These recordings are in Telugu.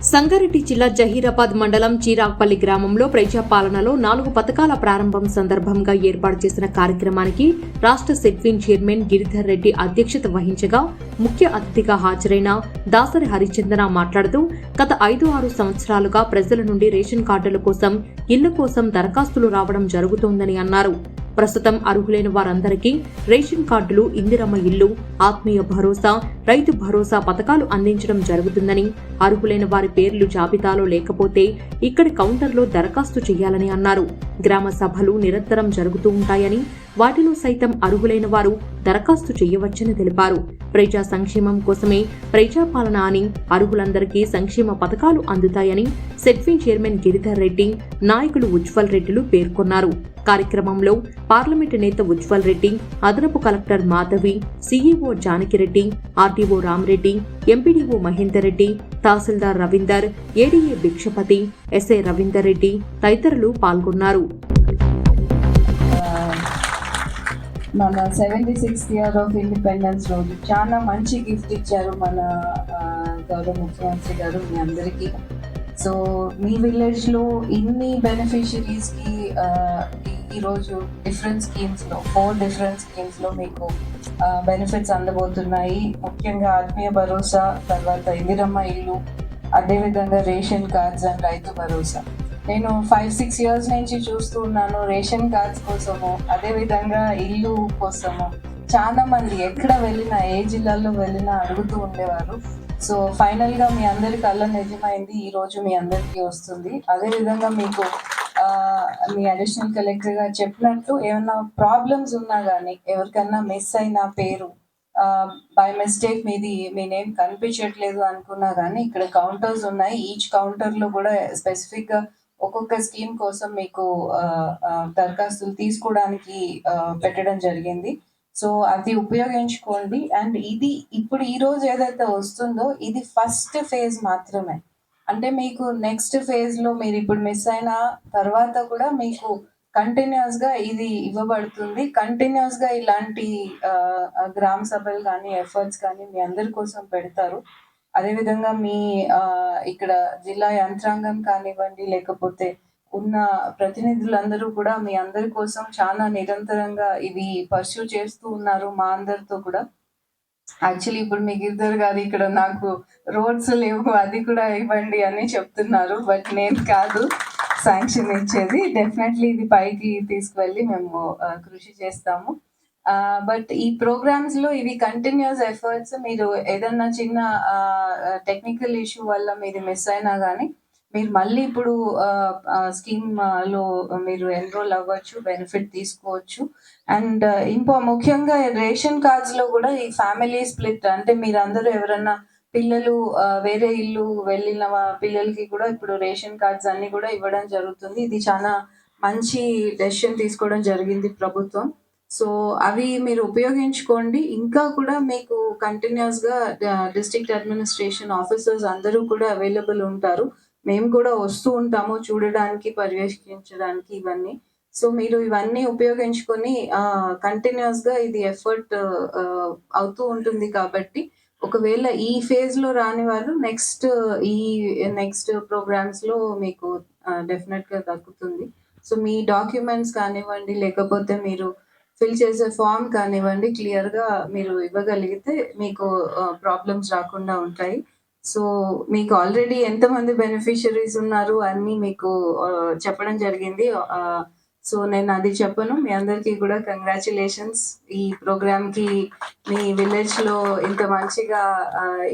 సంగారెడ్డి జిల్లా జహీరాబాద్ మండలం చీరాక్పల్లి గ్రామంలో ప్రజాపాలనలో నాలుగు పథకాల ప్రారంభం సందర్భంగా ఏర్పాటు చేసిన కార్యక్రమానికి రాష్ట్ర సెడ్విన్ చైర్మన్ గిరిధర్ రెడ్డి అధ్యక్షత వహించగా ముఖ్య అతిథిగా హాజరైన దాసరి హరిచందన మాట్లాడుతూ గత ఐదు ఆరు సంవత్సరాలుగా ప్రజల నుండి రేషన్ కార్డుల కోసం ఇళ్ళ కోసం దరఖాస్తులు రావడం జరుగుతోందని అన్నారు. ప్రస్తుతం అర్హులైన వారందరికీ రేషన్ కార్డులు ఇందిరమ్మ ఇల్లు ఆత్మీయ భరోసా రైతు భరోసా పథకాలు అందించడం జరుగుతుందని అర్హులైన వారి పేర్లు జాబితాలో లేకపోతే ఇక్కడి కౌంటర్లో దరఖాస్తు చేయాలని అన్నారు. గ్రామ సభలు నిరంతరం జరుగుతూ ఉంటాయని వాటిలో సైతం అర్హులైన వారు దరఖాస్తు చేయవచ్చని తెలిపారు. ప్రజా సంక్షేమం కోసమే ప్రజాపాలన అని అర్హులందరికీ సంక్షేమ పథకాలు అందుతాయని సెట్విన్ చైర్మన్ గిరిధర్ రెడ్డి నాయకులు ఉజ్వల్ రెడ్డిలు పేర్కొన్నారు. కార్యక్రమంలో పార్లమెంటు నేత ఉజ్వల్ రెడ్డి అదనపు collector Madhavi CEO Janakireddy RTO Ramareddy MPDO Mahender Reddy tahsildar Ravinder ADA Bhikshapathi SI Ravinder Reddy తదితరులు పాల్గొన్నారు. మన seventy sixth year of independence రోజు చాలా మంచి గిఫ్ట్ ఇచ్చారు మన గౌరవ ముఖ్యమంత్రి గారు మీ అందరికీ. సో మీ విలేజ్లో ఇన్ని బెనిఫిషరీస్కి ఈరోజు డిఫరెంట్ స్కీమ్స్లో ఫోర్ డిఫరెంట్ స్కీమ్స్లో మీకు బెనిఫిట్స్ అందబోతున్నాయి. ముఖ్యంగా ఆత్మీయ భరోసా తర్వాత ఇందిరమ్మ ఇల్లు అదేవిధంగా ration cards and Rythu Bharosa. నేను ఫైవ్ సిక్స్ ఇయర్స్ నుంచి చూస్తూ ఉన్నాను రేషన్ కార్డ్స్ కోసము అదేవిధంగా ఇల్లు కోసము. చాలా మంది ఎక్కడ వెళ్ళినా ఏ జిల్లాలో వెళ్ళినా అడుగుతూ ఉండేవారు. సో ఫైనల్గా మీ అందరి కళ్ళ నిజమైంది ఈ రోజు మీ అందరికీ వస్తుంది. అదే విధంగా మీకు మీ అడిషనల్ కలెక్టర్ గారు చెప్పినట్టు ఏమైనా ప్రాబ్లమ్స్ ఉన్నా కానీ ఎవరికన్నా మిస్ అయిన పేరు బై మిస్టేక్ మీది మీ నేమ్ కనిపించట్లేదు అనుకున్నా కానీ ఇక్కడ కౌంటర్స్ ఉన్నాయి. ఈచ్ కౌంటర్లో కూడా స్పెసిఫిక్గా ఒక్కొక్క స్కీమ్ కోసం మీకు దరఖాస్తులు తీసుకోవడానికి పెట్టడం జరిగింది. సో అది ఉపయోగించుకోండి. అండ్ ఇది ఇప్పుడు ఈ రోజు ఏదైతే వస్తుందో ఇది ఫస్ట్ ఫేజ్ మాత్రమే. అంటే మీకు నెక్స్ట్ ఫేజ్లో మీరు ఇప్పుడు మిస్ అయిన తర్వాత కూడా మీకు కంటిన్యూస్గా ఇది ఇవ్వబడుతుంది. కంటిన్యూస్గా ఇలాంటి గ్రామ సభలు కానీ ఎఫర్ట్స్ కానీ మీ అందరి కోసం పెడతారు. అదేవిధంగా మీ ఇక్కడ జిల్లా యంత్రాంగం కానివ్వండి లేకపోతే ఉన్న ప్రతినిధులందరూ కూడా మీ అందరి కోసం చాలా నిరంతరంగా ఇవి పర్సూ చేస్తూ ఉన్నారు మా అందరితో కూడా. యాక్చువల్లీ ఇప్పుడు మీ గిరిధర్ గారు ఇక్కడ నాకు రోడ్స్ లేవు అది కూడా ఇవ్వండి అని చెప్తున్నారు. బట్ నేను కాదు శాంక్షన్ ఇచ్చేది. డెఫినెట్లీ ఇది పైకి తీసుకువెళ్ళి మేము కృషి చేస్తాము. బట్ ఈ ప్రోగ్రామ్స్లో ఇవి కంటిన్యూస్ ఎఫర్ట్స్ మీరు ఏదన్నా చిన్న టెక్నికల్ ఇష్యూ వల్ల మీరు మిస్ అయినా కానీ మీరు మళ్ళీ ఇప్పుడు స్కీమ్లో మీరు ఎన్రోల్ అవ్వచ్చు బెనిఫిట్ తీసుకోవచ్చు. అండ్ ఇంకో ముఖ్యంగా రేషన్ కార్డ్స్లో కూడా ఈ ఫ్యామిలీ స్ప్లిట్ అంటే మీరందరూ ఎవరన్నా పిల్లలు వేరే ఇల్లు వెళ్ళిన పిల్లలకి కూడా ఇప్పుడు రేషన్ కార్డ్స్ అన్ని కూడా ఇవ్వడం జరుగుతుంది. ఇది చాలా మంచి డెసిషన్ తీసుకోవడం జరిగింది ప్రభుత్వం. సో అవి మీరు ఉపయోగించుకోండి. ఇంకా కూడా మీకు కంటిన్యూస్గా డిస్ట్రిక్ట్ అడ్మినిస్ట్రేషన్ ఆఫీసర్స్ అందరూ కూడా అవైలబుల్ ఉంటారు. మేము కూడా వస్తూ ఉంటాము చూడడానికి పర్యవేక్షించడానికి ఇవన్నీ. సో మీరు ఇవన్నీ ఉపయోగించుకొని కంటిన్యూస్గా ఇది ఎఫర్ట్ అవుతూ ఉంటుంది కాబట్టి ఒకవేళ ఈ ఫేజ్లో రాని వాళ్ళు నెక్స్ట్ ఈ నెక్స్ట్ ప్రోగ్రామ్స్లో మీకు డెఫినెట్గా దక్కుతుంది. సో మీ డాక్యుమెంట్స్ కానివ్వండి లేకపోతే మీరు ఫిల్ చేసే ఫామ్ కానివ్వండి క్లియర్గా మీరు ఇవ్వగలిగితే మీకు ప్రాబ్లమ్స్ రాకుండా ఉంటాయి. సో మీకు ఆల్రెడీ ఎంతమంది బెనిఫిషరీస్ ఉన్నారు అన్ని మీకు చెప్పడం జరిగింది. సో నేను అది చెప్పను. మీ అందరికీ కూడా కంగ్రాచులేషన్స్ ఈ ప్రోగ్రామ్కి మీ విలేజ్లో ఇంత మంచిగా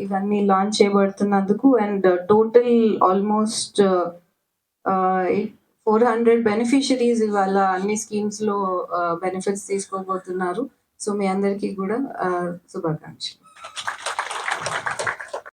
ఇవన్నీ launch చేయబడుతున్నందుకు and total almost four hundred beneficiaries ఇవాళ అన్ని స్కీమ్స్లో బెనిఫిట్స్ తీసుకోబోతున్నారు. సో మీ అందరికీ కూడా శుభాకాంక్షలు.